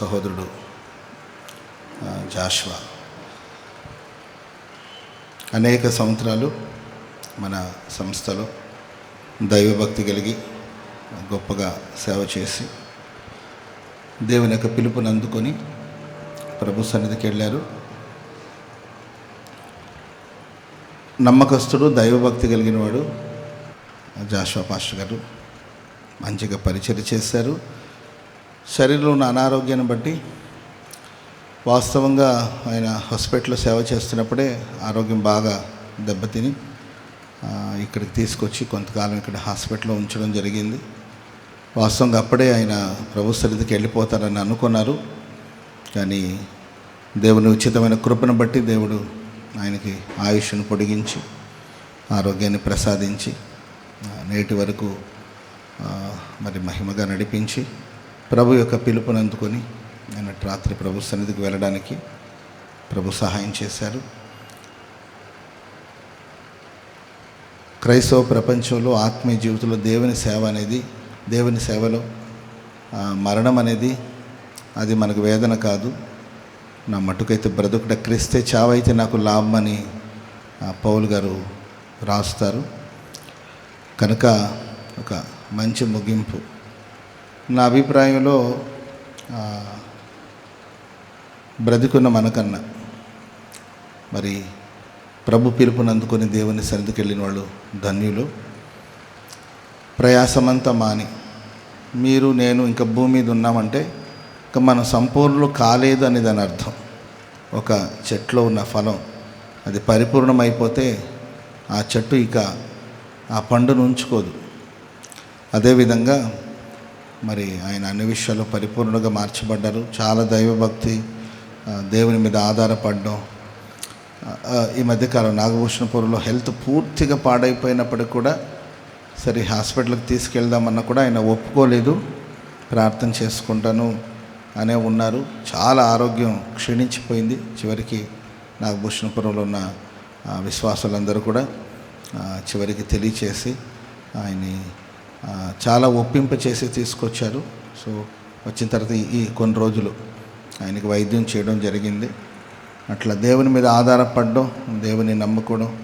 సహోదరుడు జాష్వా. అనేక సంవత్సరాలు మన సంస్థలో దైవభక్తి కలిగి గొప్పగా సేవ చేసి దేవుని యొక్క పిలుపుని అందుకొని ప్రభు సన్నిధికి వెళ్ళారు. నమ్మకస్తుడు దైవభక్తి కలిగిన వాడు జాషువా పాస్టర్ గారు మంచిగా పరిచయం చేశారు. శరీరంలో ఉన్న అనారోగ్యాన్ని బట్టి వాస్తవంగా ఆయన హాస్పిటల్లో సేవ చేస్తున్నప్పుడే ఆరోగ్యం బాగా దెబ్బతిని ఇక్కడికి తీసుకొచ్చి కొంతకాలం ఇక్కడ హాస్పిటల్లో ఉంచడం జరిగింది. వాస్తవంగా అప్పుడే ఆయన ప్రభు సన్నిధికి వెళ్ళిపోతారని అనుకున్నారు. కానీ దేవుని ఉచితమైన కృపను బట్టి దేవుడు ఆయనకి ఆయుష్ను పొడిగించి ఆరోగ్యాన్ని ప్రసాదించి నేటి వరకు మరి మహిమగా నడిపించి ప్రభు యొక్క పిలుపుని అందుకొని ఆయన రాత్రి ప్రభు సన్నిధికి వెళ్ళడానికి ప్రభు సహాయం చేశారు. క్రైస్తవ ప్రపంచంలో ఆత్మీయ జీవితంలో దేవుని సేవ అనేది దేవుని సేవలో మరణం అనేది అది మనకు వేదన కాదు. నా మటుకైతే బ్రతుకుట క్రిస్తే చావైతే నాకు లాభం అని పౌల్ గారు రాస్తారు. కనుక ఒక మంచి ముగింపు. నా అభిప్రాయంలో బ్రతికున్న మనకన్నా మరి ప్రభు పిలుపుని అందుకొని దేవుని సన్నిధికి వెళ్ళిన వాళ్ళు ధన్యులు. ప్రయాసమంతా మాని మీరు నేను ఇంకా భూమి మీద ఉన్నామంటే ఇంకా మనం సంపూర్ణలు కాలేదు అని దాని అర్థం. ఒక చెట్లో ఉన్న ఫలం అది పరిపూర్ణమైపోతే ఆ చెట్టు ఇక ఆ పండును ఉంచుకోదు. అదేవిధంగా మరి ఆయన అన్ని విషయాలు పరిపూర్ణంగా మార్చబడ్డారు. చాలా దైవభక్తి దేవుని మీద ఆధారపడడం ఈ మధ్యకాలం నాగభూషణపురంలో హెల్త్ పూర్తిగా పాడైపోయినప్పటికి కూడా సరే హాస్పిటల్కి తీసుకెళ్దామన్నా కూడా ఆయన ఒప్పుకోలేదు. ప్రార్థన చేసుకుంటాను అనే ఉన్నారు. చాలా ఆరోగ్యం క్షీణించిపోయింది చివరికి నాగభూషణపురంలో ఉన్న విశ్వాసులందరూ కూడా చివరికి తెలియచేసి ఆయన్ని చాలా ఒప్పింప చేసి తీసుకొచ్చారు. సో వచ్చిన తర్వాత ఈ- కొన్ని రోజులు ఆయనకి వైద్యం చేయడం జరిగింది. అట్లా దేవుని మీద ఆధారపడడం దేవుని నమ్ముకోవడం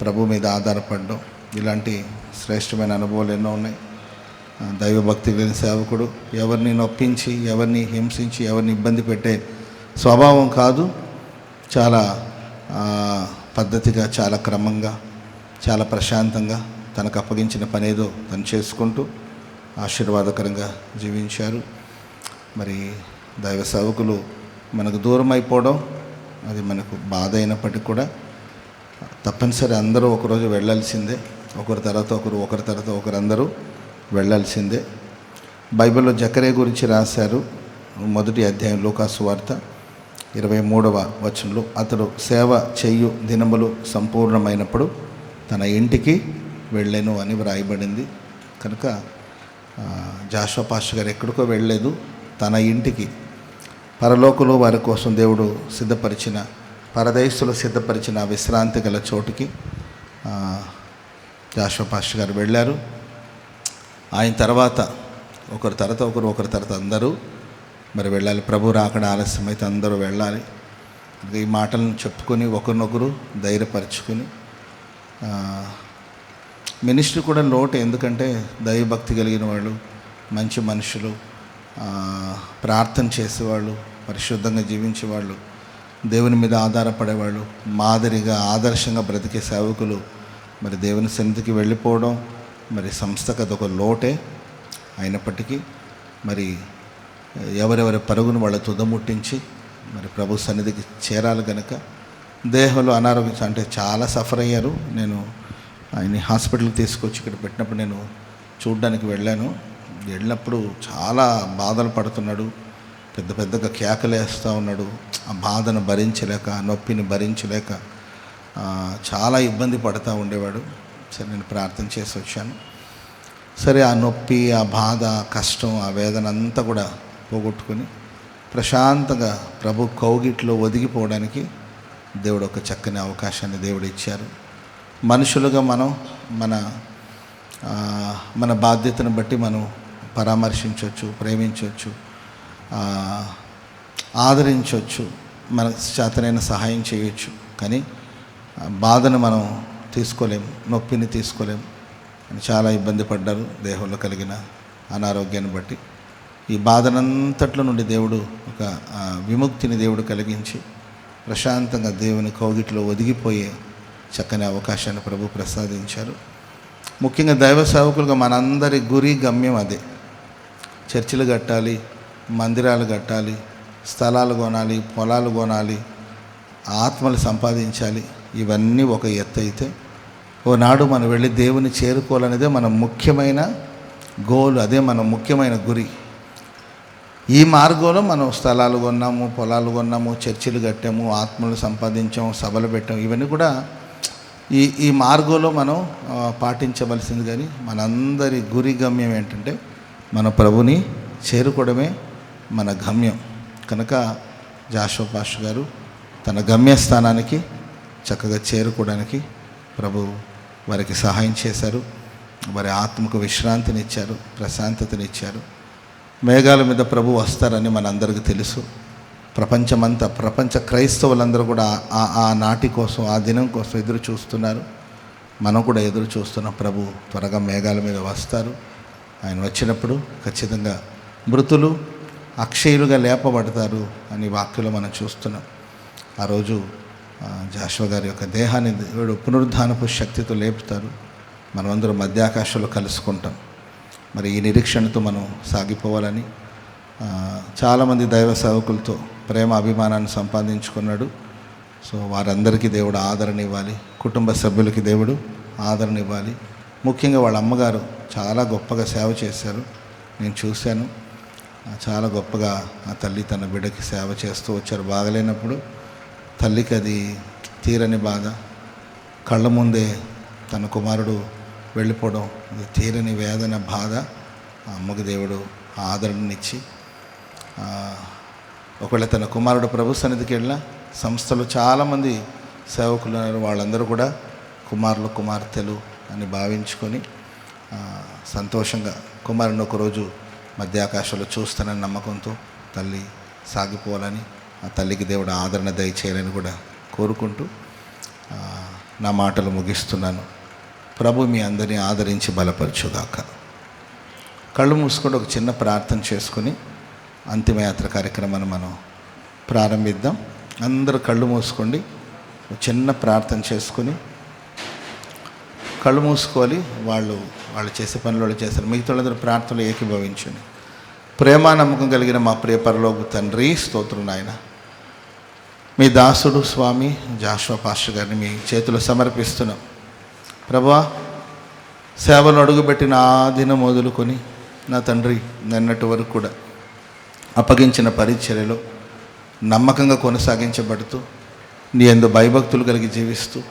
ప్రభు మీద ఆధారపడడం ఇలాంటి శ్రేష్టమైన అనుభవాలు ఎన్నో ఉన్నాయి. దైవభక్తి లేని సేవకుడు ఎవరిని నొప్పించి ఎవరిని హింసించి ఎవరిని ఇబ్బంది పెట్టే స్వభావం కాదు. చాలా పద్ధతిగా చాలా క్రమంగా చాలా ప్రశాంతంగా తనకు అప్పగించిన పనేదో తను చేసుకుంటూ ఆశీర్వాదకరంగా జీవించారు. మరి దైవ సేవకులు మనకు దూరం అయిపోవడం అది మనకు బాధ అయినప్పటికీ కూడా తప్పనిసరి అందరూ ఒకరోజు వెళ్ళాల్సిందే. ఒకరి తర్వాత ఒకరు ఒకరి తర్వాత ఒకరు అందరూ వెళ్ళాల్సిందే. బైబిల్లో జకరే గురించి రాశారు. మొదటి అధ్యాయం లోకాసు వార్త ఇరవై మూడవ వచనంలో అతడు సేవ చెయ్యు దినములు సంపూర్ణమైనప్పుడు తన ఇంటికి వెళ్ళాను అని వ్రాయబడింది. కనుక ఆ, జాషువా గారు ఎక్కడికో వెళ్ళలేదు. తన ఇంటికి పరలోకులు వారి కోసం దేవుడు సిద్ధపరిచిన పరదేశులు సిద్ధపరిచిన విశ్రాంతి గల చోటుకి ఆ, జాషువా గారు వెళ్ళారు. ఆయన తర్వాత ఒకరి తర్వాత ఒకరు ఒకరి తర్వాత అందరూ మరి వెళ్ళాలి. ప్రభు రాకడ ఆలస్యం అయితే అందరూ వెళ్ళాలి. ఈ మాటలను చెప్పుకొని ఒకరినొకరు ధైర్యపరచుకొని మినిస్ట్రీ కూడా లోటు ఎందుకంటే దైవభక్తి కలిగిన వాళ్ళు మంచి మనుషులు ప్రార్థన చేసేవాళ్ళు పరిశుద్ధంగా జీవించేవాళ్ళు దేవుని మీద ఆధారపడేవాళ్ళు మాదిరిగా ఆదర్శంగా బ్రతికే సేవకులు మరి దేవుని సన్నిధికి వెళ్ళిపోవడం మరి సంస్థకు అదొక లోటే అయినప్పటికీ మరి ఎవరెవరి పరుగును వాళ్ళ తుదముట్టించి మరి ప్రభు సన్నిధికి చేరాలి కనుక దేహంలో అనారోగ్యం అంటే చాలా సఫర్ అయ్యారు. నేను ఆయన్ని హాస్పిటల్కి తీసుకొచ్చి ఇక్కడ పెట్టినప్పుడు నేను చూడడానికి వెళ్ళాను. వెళ్ళినప్పుడు చాలా బాధలు పడుతున్నాడు. పెద్ద పెద్దగా కేకలేస్తూ ఉన్నాడు. ఆ బాధను భరించలేక ఆ నొప్పిని భరించలేక చాలా ఇబ్బంది పడుతూ ఉండేవాడు. సరే నేను ప్రార్థన చేసి వచ్చాను. సరే ఆ నొప్పి ఆ బాధ కష్టం ఆ వేదన అంతా కూడా పోగొట్టుకుని ప్రశాంతంగా ప్రభు కౌగిట్లో ఒదిగిపోవడానికి దేవుడు ఒక చక్కని అవకాశాన్ని దేవుడు ఇచ్చారు. మనుషులుగా మనం మన మన బాధ్యతను బట్టి మనం పరామర్శించవచ్చు ప్రేమించవచ్చు ఆదరించవచ్చు మన చేతనైన సహాయం చేయొచ్చు. కానీ బాధను మనం తీసుకోలేం నొప్పిని తీసుకోలేం. అని చాలా ఇబ్బంది పడ్డారు దేహంలో కలిగిన అనారోగ్యాన్ని బట్టి. ఈ బాధనంతట్లో నుండి దేవుడు ఒక విముక్తిని దేవుడు కలిగించి ప్రశాంతంగా దేవుని కౌగిట్లో ఒదిగిపోయే చక్కని అవకాశాన్ని ప్రభు ప్రసాదించారు. ముఖ్యంగా దైవ సేవకులుగా మనందరి గురి గమ్యం అదే. చర్చిలు కట్టాలి మందిరాలు కట్టాలి స్థలాలు కొనాలి పొలాలు కొనాలి ఆత్మలు సంపాదించాలి ఇవన్నీ ఒక ఎత్తు అయితే ఓనాడు మనం వెళ్ళి దేవుని చేరుకోవాలనేదే మన ముఖ్యమైన గోల్ అదే మన ముఖ్యమైన గురి. ఈ మార్గంలో మనం స్థలాలు కొన్నాము పొలాలు కొన్నాము చర్చిలు కట్టాము ఆత్మలు సంపాదించాము సభలు పెట్టాము ఇవన్నీ కూడా ఈ ఈ మార్గంలో మనం పాటించవలసింది కానీ మనందరి గురి గమ్యం ఏంటంటే మన ప్రభుని చేరుకోవడమే మన గమ్యం. కనుక జాషో గారు తన గమ్యస్థానానికి చక్కగా చేరుకోవడానికి ప్రభు వారికి సహాయం చేశారు. వారి ఆత్మకు విశ్రాంతినిచ్చారు ప్రశాంతతనిచ్చారు. మేఘాల మీద ప్రభు వస్తారని మనందరికీ తెలుసు. ప్రపంచమంతా ప్రపంచ క్రైస్తవులందరూ కూడా ఆ ఆ నాటి కోసం ఆ దినం కోసం ఎదురు చూస్తున్నారు. మనం కూడా ఎదురు చూస్తున్న ప్రభు త్వరగా మేఘాల మీద వస్తారు. ఆయన వచ్చినప్పుడు ఖచ్చితంగా మృతులు అక్షయులుగా లేపబడతారు అని వాక్యలో మనం చూస్తున్నాం. ఆ రోజు జాషువ గారి యొక్క దేహాన్ని దేవుడు పునరుద్ధానపు శక్తితో లేపుతారు. మనమందరం మధ్యాకాశంలో కలుసుకుంటాం. మరి ఈ నిరీక్షణతో మనం సాగిపోవాలని చాలామంది దైవ సేవకులతో ప్రేమ అభిమానాన్ని సంపాదించుకున్నాడు. సో వారందరికీ దేవుడు ఆదరణ ఇవ్వాలి. కుటుంబ సభ్యులకి దేవుడు ఆదరణ ఇవ్వాలి. ముఖ్యంగా వాళ్ళ అమ్మగారు చాలా గొప్పగా సేవ చేశారు. నేను చూశాను. చాలా గొప్పగా ఆ తల్లి తన బిడ్డకి సేవ చేస్తూ వచ్చారు. బాగలేనప్పుడు తల్లికి అది తీరని బాధ. కళ్ళ ముందే తన కుమారుడు వెళ్ళిపోవడం అది తీరని వేదన బాధ. ఆ అమ్మకి దేవుడు ఆదరణనిచ్చి ఒకవేళ తన కుమారుడు ప్రభు సన్నిధికి వెళ్ళిన సంస్థలో చాలామంది సేవకులు ఉన్నారు. వాళ్ళందరూ కూడా కుమారులు కుమార్తెలు అని భావించుకొని సంతోషంగా కుమారుని ఒకరోజు మధ్యాకాశంలో చూస్తానని నమ్మకంతో తల్లి సాగిపోవాలని ఆ తల్లికి దేవుడు ఆదరణ దయచేయాలని కూడా కోరుకుంటూ నా మాటలు ముగిస్తున్నాను. ప్రభు మీ అందరినీ ఆదరించి బలపరచుగాక. కళ్ళు మూసుకొని ఒక చిన్న ప్రార్థన చేసుకుని అంతిమయాత్ర కార్యక్రమాన్ని మనం ప్రారంభిద్దాం. అందరూ కళ్ళు మూసుకోండి. ఒక చిన్న ప్రార్థన చేసుకుని కళ్ళు మూసుకోవాలి. వాళ్ళు వాళ్ళు చేసే పనులు వాళ్ళు చేస్తారు. మిగతా వాళ్ళందరూ ప్రార్థనలు ఏకీభవించండి. ప్రేమ నమ్మకం కలిగిన మా ప్రియ పరలోకు తండ్రి స్తోత్రం నాయన. మీ దాసుడు స్వామి జాషువా పాస్టర్ గారిని మీ చేతిలో సమర్పిస్తున్నాం. ప్రభా సేవను అడుగుపెట్టిన ఆ దినం మొదలుకొని నా తండ్రి నిన్నటి వరకు కూడా అప్పగించిన పరిచర్యలో నమ్మకంగా కొనసాగించబడుతూ నీ ఎందు భయభక్తులు కలిగి జీవిస్తూ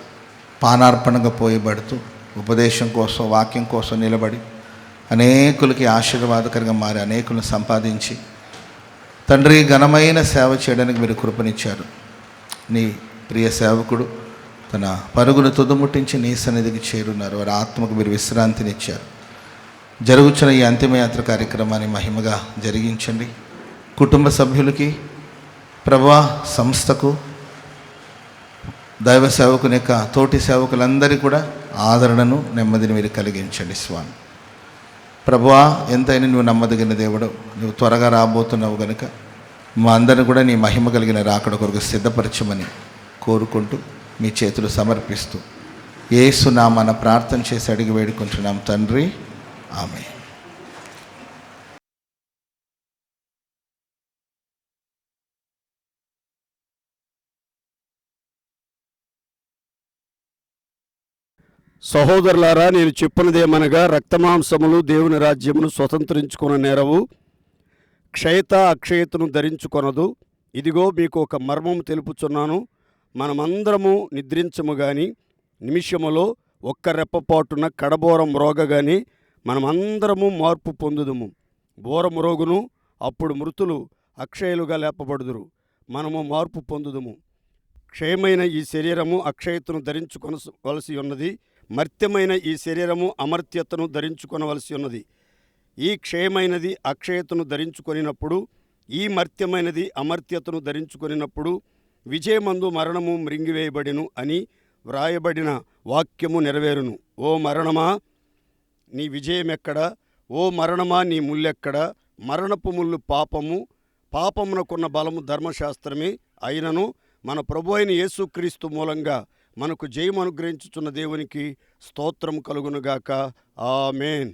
పానార్పణగా పోయబడుతూ ఉపదేశం కోసం వాక్యం కోసం నిలబడి అనేకులకి ఆశీర్వాదకరంగా మారి అనేకులను సంపాదించి తండ్రి ఘనమైన సేవ చేయడానికి మీరు కృపనిచ్చారు. నీ ప్రియ సేవకుడు తన పరుగును తుదముట్టించి నీ సన్నిధికి చేరున్నారు. వారి ఆత్మకు మీరు విశ్రాంతినిచ్చారు. జరుగుతున్న ఈ అంతిమయాత్ర కార్యక్రమాన్ని మహిమగా జరిగించండి. కుటుంబ సభ్యులకి ప్రభా సంస్థకు దైవ సేవకుని యొక్క తోటి సేవకులందరికీ కూడా ఆదరణను నెమ్మదిని మీరు కలిగించండి స్వామి. ప్రభువా ఎంతైనా నువ్వు నమ్మదగిన దేవుడు నువ్వు త్వరగా రాబోతున్నావు గనుక మా అందరిని కూడా నీ మహిమ కలిగిన రాకడ కొరకు సిద్ధపరచమని కోరుకుంటూ మీ చేతులు సమర్పిస్తూ ఏసునామన ప్రార్థన చేసి అడిగి వేడుకుంటున్నాం తండ్రి. ఆమె సహోదరులారా నేను చెప్పినదేమనగా రక్తమాంసములు దేవుని రాజ్యమును స్వతంత్రించుకున్న నేరవు క్షయత అక్షయతను ధరించుకొనదు. ఇదిగో మీకు ఒక మర్మము తెలుపుచున్నాను. మనమందరము నిద్రించము గాని నిమిషములో ఒక్క రెప్పపాటున కడబోరం రోగగాని మనమందరము మార్పు పొందుదుము. బోరం రోగును అప్పుడు మృతులు అక్షయులుగా లేపబడుదురు. మనము మార్పు పొందుదుము. క్షయమైన ఈ శరీరము అక్షయతను ధరించుకొనవలసి ఉన్నది. మర్త్యమైన ఈ శరీరము అమర్త్యతను ధరించుకొనవలసి ఉన్నది. ఈ క్షయమైనది అక్షయతను ధరించుకొనినప్పుడు ఈ మర్త్యమైనది అమర్త్యతను ధరించుకొనినప్పుడు విజయమందు మరణము మృంగివేయబడిను అని వ్రాయబడిన వాక్యము నెరవేరును. ఓ మరణమా నీ విజయమెక్కడ? ఓ మరణమా నీ ముల్లెక్కడ? మరణపు ముళ్ళు పాపము పాపమునకున్న బలము ధర్మశాస్త్రమే అయినను మన ప్రభు అయిన యేసుక్రీస్తు మూలంగా మనకు జయం అనుగ్రహించుచున్న దేవునికి స్తోత్రం కలుగునుగాక. ఆమెన్.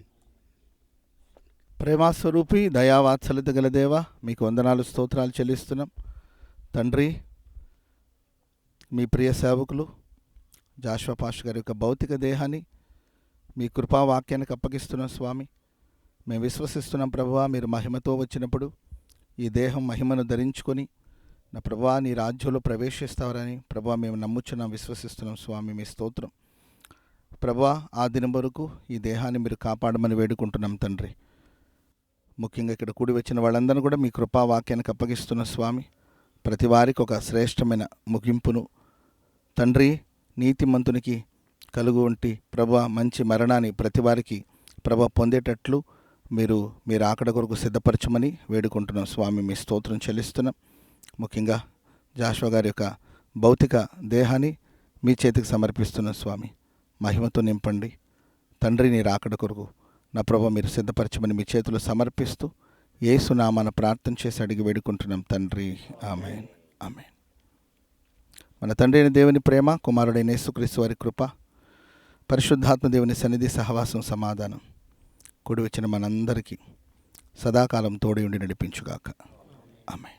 ప్రేమాస్వరూపి దయావాత్సల్యత గల దేవ మీకు వందనాలు స్తోత్రాలు చెల్లిస్తున్నాం. తండ్రి మీ ప్రియ సేవకులు జాషువా పాష్ గారి యొక్క భౌతిక దేహాన్ని మీ కృపావాక్యానికి అప్పగిస్తున్నాం స్వామి. మేము విశ్వసిస్తున్నాం ప్రభువా మీరు మహిమతో వచ్చినప్పుడు ఈ దేహం మహిమను ధరించుకొని నా ప్రభా నీ రాజ్యంలో ప్రవేశిస్తారని ప్రభా మేము నమ్ముచున్నాం విశ్వసిస్తున్నాం. స్వామి మీ స్తోత్రం. ప్రభా ఆ దినం వరకు ఈ దేహాన్ని మీరు కాపాడమని వేడుకుంటున్నాం తండ్రి. ముఖ్యంగా ఇక్కడ కూడి వచ్చిన వాళ్ళందరూ కూడా మీ కృపా వాక్యానికి అప్పగిస్తున్న స్వామి ప్రతి వారికి ఒక శ్రేష్టమైన ముగింపును. తండ్రి నీతిమంతునికి కలుగు వంటి ప్రభా మంచి మరణాన్ని ప్రతి వారికి ప్రభ పొందేటట్లు మీరు మీరు ఆకడ కొరకు సిద్ధపరచమని వేడుకుంటున్నాం. స్వామి మీ స్తోత్రం చెల్లిస్తున్నాం. ముఖ్యంగా జాషువా గారి యొక్క భౌతిక దేహాన్ని మీ చేతికి సమర్పిస్తున్న స్వామి. మహిమతో నింపండి. తండ్రి నీ రాకడ కొరకు నా ప్రభు మీరు సిద్ధపరచమని మీ చేతులు సమర్పిస్తూ ఏసునామాన ప్రార్థన చేసి అడిగి వేడుకుంటున్నాం తండ్రి. ఆమె ఆమె మన తండ్రి అయిన దేవుని ప్రేమ కుమారుడైన యేసుక్రీస్తు వారి కృప పరిశుద్ధాత్మ దేవుని సన్నిధి సహవాసం సమాధానం కూడి వచ్చిన మనందరికీ సదాకాలం తోడి ఉండి నడిపించుగాక. ఆమె